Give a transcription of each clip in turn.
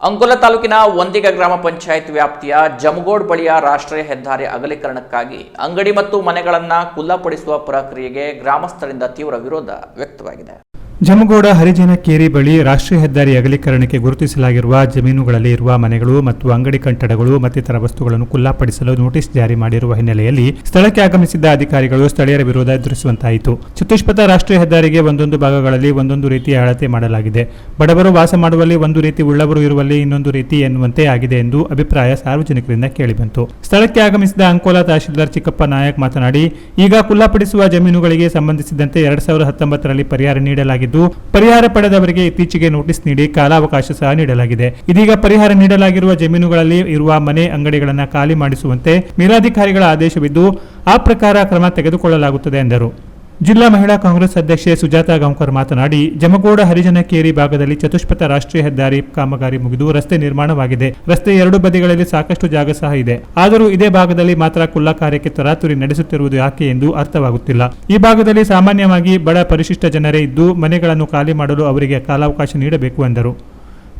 ಅಂಕೋಲ ತಾಲೂಕಿನ ಒಂದಿಗ ಗ್ರಾಮ ಪಂಚಾಯತ್ ವ್ಯಾಪ್ತಿಯ ಜಮಗೋಡ್ ಬಳಿಯ ರಾಷ್ಟ್ರೀಯ ಹೆದ್ದಾರಿ ಅಗಲೀಕರಣಕ್ಕಾಗಿ ಅಂಗಡಿ ಮತ್ತು ಮನೆಗಳನ್ನು ಕುಲ್ಲಪಡಿಸುವ ಪ್ರಕ್ರಿಯೆಗೆ ಗ್ರಾಮಸ್ಥರಿಂದ ತೀವ್ರ ವಿರೋಧ ವ್ಯಕ್ತವಾಗಿದೆ. ಜಮಗೋಡ ಹರಿಜನ ಕೇರಿ ಬಳಿ ರಾಷ್ಟ್ರೀಯ ಹೆದ್ದಾರಿ ಅಗಲೀಕರಣಕ್ಕೆ ಗುರುತಿಸಲಾಗಿರುವ ಜಮೀನುಗಳಲ್ಲಿ ಇರುವ ಮನೆಗಳು ಮತ್ತು ಅಂಗಡಿ ಕಟ್ಟಡಗಳು ಮತ್ತಿತರ ವಸ್ತುಗಳನ್ನು ಕುಲ್ಲಾಪಡಿಸಲು ನೋಟಿಸ್ ಜಾರಿ ಮಾಡಿರುವ ಹಿನ್ನೆಲೆಯಲ್ಲಿ ಸ್ಥಳಕ್ಕೆ ಆಗಮಿಸಿದ್ದ ಅಧಿಕಾರಿಗಳು ಸ್ಥಳೀಯರ ವಿರೋಧ ಎದುರಿಸುವಂತಾಯಿತು. ಚತುಷ್ಪಥ ರಾಷ್ಟ್ರೀಯ ಹೆದ್ದಾರಿಗೆ ಒಂದೊಂದು ಭಾಗಗಳಲ್ಲಿ ಒಂದೊಂದು ರೀತಿಯ ಅಳತೆ ಮಾಡಲಾಗಿದೆ. ಬಡವರು ವಾಸ ಮಾಡುವಲ್ಲಿ ಒಂದು ರೀತಿ, ಉಳ್ಳವರು ಇರುವಲ್ಲಿ ಇನ್ನೊಂದು ರೀತಿ ಎನ್ನುವಂತೆ ಆಗಿದೆ ಎಂದು ಅಭಿಪ್ರಾಯ ಸಾರ್ವಜನಿಕರಿಂದ ಕೇಳಿಬಂತು. ಸ್ಥಳಕ್ಕೆ ಆಗಮಿಸಿದ ಅಂಕೋಲಾ ತಹಶೀಲ್ದಾರ್ ಚಿಕ್ಕಪ್ಪ ನಾಯಕ್ ಮಾತನಾಡಿ, ಈಗ ಕುಲ್ಲಾಪಡಿಸುವ ಜಮೀನುಗಳಿಗೆ ಸಂಬಂಧಿಸಿದಂತೆ ಎರಡ್ ಸಾವಿರದ ಹತ್ತೊಂಬತ್ತರಲ್ಲಿ ಪರಿಹಾರ ನೀಡಲಾಗಿದ್ದು ಪರಿಹಾರ ಪಡೆದವರಿಗೆ ಇತ್ತೀಚೆಗೆ ನೋಟಿಸ್ ನೀಡಿ ಕಾಲಾವಕಾಶ ಸಹ ನೀಡಲಾಗಿದೆ. ಇದೀಗ ಪರಿಹಾರ ನೀಡಲಾಗಿರುವ ಜಮೀನುಗಳಲ್ಲಿ ಇರುವ ಮನೆ ಅಂಗಡಿಗಳನ್ನು ಖಾಲಿ ಮಾಡಿಸುವಂತೆ ಮೇಲಾಧಿಕಾರಿಗಳ ಆದೇಶವಿದ್ದು, ಆ ಪ್ರಕಾರ ಕ್ರಮ ತೆಗೆದುಕೊಳ್ಳಲಾಗುತ್ತದೆ ಎಂದರು. ಜಿಲ್ಲಾ ಮಹಿಳಾ ಕಾಂಗ್ರೆಸ್ ಅಧ್ಯಕ್ಷೆ ಸುಜಾತಾ ಗಾಂವ್ಕರ್ ಮಾತನಾಡಿ, ಜಮಗೋಡ ಹರಿಜನಕೇರಿ ಭಾಗದಲ್ಲಿ ಚತುಷ್ಪಥ ರಾಷ್ಟ್ರೀಯ ಹೆದ್ದಾರಿ ಕಾಮಗಾರಿ ಮುಗಿದು ರಸ್ತೆ ನಿರ್ಮಾಣವಾಗಿದೆ. ರಸ್ತೆ ಎರಡು ಬದಿಗಳಲ್ಲಿ ಸಾಕಷ್ಟು ಜಾಗ ಸಹ ಇದೆ. ಆದರೂ ಇದೇ ಭಾಗದಲ್ಲಿ ಮಾತ್ರ ಕುಲ್ಲ ಕಾರ್ಯಕ್ಕೆ ತರಾತುರಿ ನಡೆಸುತ್ತಿರುವುದು ಯಾಕೆ ಎಂದು ಅರ್ಥವಾಗುತ್ತಿಲ್ಲ. ಈ ಭಾಗದಲ್ಲಿ ಸಾಮಾನ್ಯವಾಗಿ ಬಡ ಪರಿಶಿಷ್ಟ ಜನರೇ ಇದ್ದು, ಮನೆಗಳನ್ನು ಖಾಲಿ ಮಾಡಲು ಅವರಿಗೆ ಕಾಲಾವಕಾಶ ನೀಡಬೇಕು ಎಂದರು.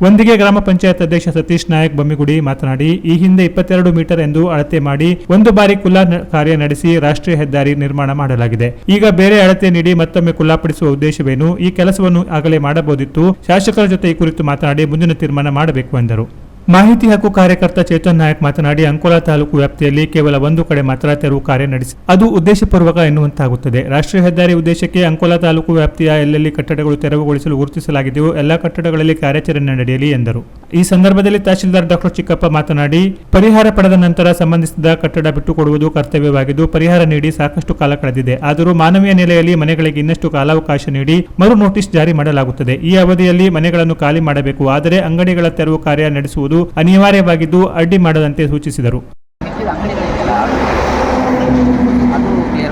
ಒಂದಿಗೆ ಗ್ರಾಮ ಪಂಚಾಯತ್ ಅಧ್ಯಕ್ಷ ಸತೀಶ್ ನಾಯಕ್ ಬೊಮ್ಮಿಗುಡಿ ಮಾತನಾಡಿ, ಈ ಹಿಂದೆ ಇಪ್ಪತ್ತೆರಡು ಮೀಟರ್ ಎಂದು ಅಳತೆ ಮಾಡಿ ಒಂದು ಬಾರಿ ಕುಲ್ಲಾ ಕಾರ್ಯ ನಡೆಸಿ ರಾಷ್ಟ್ರೀಯ ಹೆದ್ದಾರಿ ನಿರ್ಮಾಣ ಮಾಡಲಾಗಿದೆ. ಈಗ ಬೇರೆ ಅಳತೆ ನೀಡಿ ಮತ್ತೊಮ್ಮೆ ಕುಲ್ಲಾಪಡಿಸುವ ಉದ್ದೇಶವೇನು? ಈ ಕೆಲಸವನ್ನು ಆಗಲೇ ಮಾಡಬಹುದಿತ್ತು. ಶಾಸಕರ ಜೊತೆ ಈ ಕುರಿತು ಮಾತನಾಡಿ ಮುಂದಿನ ತೀರ್ಮಾನ ಮಾಡಬೇಕು ಎಂದರು. ಮಾಹಿತಿ ಹಕ್ಕು ಕಾರ್ಯಕರ್ತ ಚೇತನ್ ನಾಯಕ್ ಮಾತನಾಡಿ, ಅಂಕೋಲಾ ತಾಲೂಕು ವ್ಯಾಪ್ತಿಯಲ್ಲಿ ಕೇವಲ ಒಂದು ಕಡೆ ಮಾತ್ರ ತೆರವು ಕಾರ್ಯ ನಡೆಸಿ, ಅದು ಉದ್ದೇಶಪೂರ್ವಕ ಎನ್ನುವಂತಾಗುತ್ತದೆ. ರಾಷ್ಟ್ರೀಯ ಹೆದ್ದಾರಿ ಉದ್ದೇಶಕ್ಕೆ ಅಂಕೋಲಾ ತಾಲೂಕು ವ್ಯಾಪ್ತಿಯ ಎಲ್ಲೆಲ್ಲಿ ಕಟ್ಟಡಗಳು ತೆರವುಗೊಳಿಸಲು ಗುರುತಿಸಲಾಗಿದೆಯೋ, ಎಲ್ಲ ಕಟ್ಟಡಗಳಲ್ಲಿ ಕಾರ್ಯಾಚರಣೆ ನಡೆಯಲಿ ಎಂದರು. ಈ ಸಂದರ್ಭದಲ್ಲಿ ತಹಶೀಲ್ದಾರ್ ಡಾಕ್ಟರ್ ಚಿಕ್ಕಪ್ಪ ಮಾತನಾಡಿ, ಪರಿಹಾರ ಪಡೆದ ನಂತರ ಸಂಬಂಧಿಸಿದ ಕಟ್ಟಡ ಬಿಟ್ಟುಕೊಡುವುದು ಕರ್ತವ್ಯವಾಗಿದ್ದು, ಪರಿಹಾರ ನೀಡಿ ಸಾಕಷ್ಟು ಕಾಲ ಕಳೆದಿದೆ. ಆದರೂ ಮಾನವೀಯ ನೆಲೆಯಲ್ಲಿ ಮನೆಗಳಿಗೆ ಇನ್ನಷ್ಟು ಕಾಲಾವಕಾಶ ನೀಡಿ ಮರು ನೋಟಿಸ್ ಜಾರಿ ಮಾಡಲಾಗುತ್ತದೆ. ಈ ಅವಧಿಯಲ್ಲಿ ಮನೆಗಳನ್ನು ಖಾಲಿ ಮಾಡಬೇಕು. ಆದರೆ ಅಂಗಡಿಗಳ ತೆರವು ಕಾರ್ಯ ನಡೆಸುವುದು ಅನಿವಾರ್ಯವಾಗಿದ್ದು, ಅಡ್ಡಿ ಮಾಡದಂತೆ ಸೂಚಿಸಿದರು.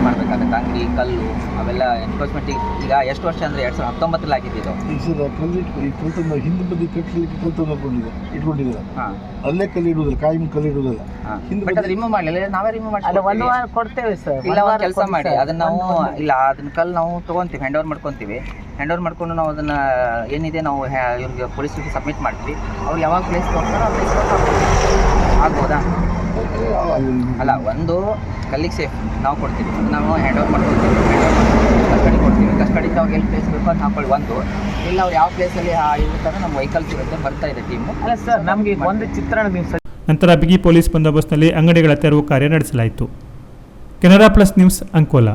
ಮಾಡಬೇಕಾಗತ್ತೆ ಅಂಗಡಿ ಕಲ್ಲು ಅವೆಲ್ಲ ಎನ್ಫೋರ್ಸ್ಮೆಂಟ್ ಈಗ ಎಷ್ಟು ವರ್ಷ ಅಂದ್ರೆ ಎರಡು ಸಾವಿರದ ಹತ್ತೊಂಬತ್ತರಲ್ಲಿ ಆಗಿದ್ದು ಸರ್ ಕಲ್ಲಿಟ್ಟು ಕಲ್ತನ್ನ ಹಿಂದೆ ಬದಿ ಕಟ್ಟಲಿಕ್ಕೆ ಕಲ್ತು ಹಾಕೊಂಡಿದೆ ಇಟ್ಕೊಂಡಿದ್ದೀರ. ಹಾಂ. ಅಲ್ಲೇ ಕಲ್ಲು ಇಡುವುದಿಲ್ಲ ಕಾಯಿ ಕಲ್ಲು ಇಡುವುದಿಲ್ಲ. ಹಾಂ. ಬಟ್ ಅದು ರಿಮೂವ್ ಮಾಡಲಿಲ್ಲ ನಾವೇ ರಿಮೂವ್ ಅಲ್ಲ ಒಂದು ಮಾಡಿ ವಾರ ಕೊಡ್ತೇವೆ ಸರ್ ಇಲ್ಲ ಒಂದು ಕೆಲಸ ಮಾಡಿ ಅದನ್ನ ನಾವು ಇಲ್ಲ ಅದನ್ನ ಕಲ್ಲು ನಾವು ತೊಗೊಂತೀವಿ ಹ್ಯಾಂಡ್ ಓವರ್ ಮಾಡ್ಕೊತೀವಿ. ಹ್ಯಾಂಡ್ ಓವರ್ ಮಾಡ್ಕೊಂಡು ನಾವು ಅದನ್ನ ಏನಿದೆ ನಾವು ಇವ್ರಿಗೆ ಪೊಲೀಸ್ ಸಬ್ಮಿಟ್ ಮಾಡ್ತೀವಿ. ಅವ್ರು ಯಾವಾಗ ಪ್ಲೇಸ್ ಕೊಡ್ತಾರೋ ಆ ಪ್ಲೇಸ್ ಅಲ್ಲ ಒಂದು ಕಲ್ಲಿಗೆ ಸೇಫ್ ನಾವು ಕೊಡ್ತೀವಿ. ನಾವು ಹ್ಯಾಂಡ್ ಓವರ್ ಮಾಡ್ಕೊಡ್ತೀವಿ. ಹ್ಯಾಂಡ್ ಓವರ್ ಕಸ್ಟಡಿ ಕೊಡ್ತೀವಿ. ಕಸ್ಟಡಿಯಿಂದ ಅವ್ರಿಗೆ ಎಲ್ಲಿ ಪ್ಲೇಸ್ ಬೇಕು ಅಂತ ಹಾಕೊಳ್ಳಿ ಒಂದು. ಇಲ್ಲ ಅವ್ರು ಯಾವ ಪ್ಲೇಸಲ್ಲಿ ಇರ್ತಾರೆ ನಮ್ಮ ವೆಹಿಕಲ್ಸ್ ಇರುತ್ತೆ ಬರ್ತಾ ಇದೆ ಟೀಮು ಅಲ್ಲ ಸರ್ ನಮಗೆ ಒಂದು ಚಿತ್ರಣ ನೀವು ಸರ್ ನಂತರ ಬಿಗಿ ಪೊಲೀಸ್ ಬಂದೋಬಸ್ತ್ನಲ್ಲಿ ಅಂಗಡಿಗಳ ತೆರವು ಕಾರ್ಯ ನಡೆಸಲಾಯಿತು. Canara plus news Ankola.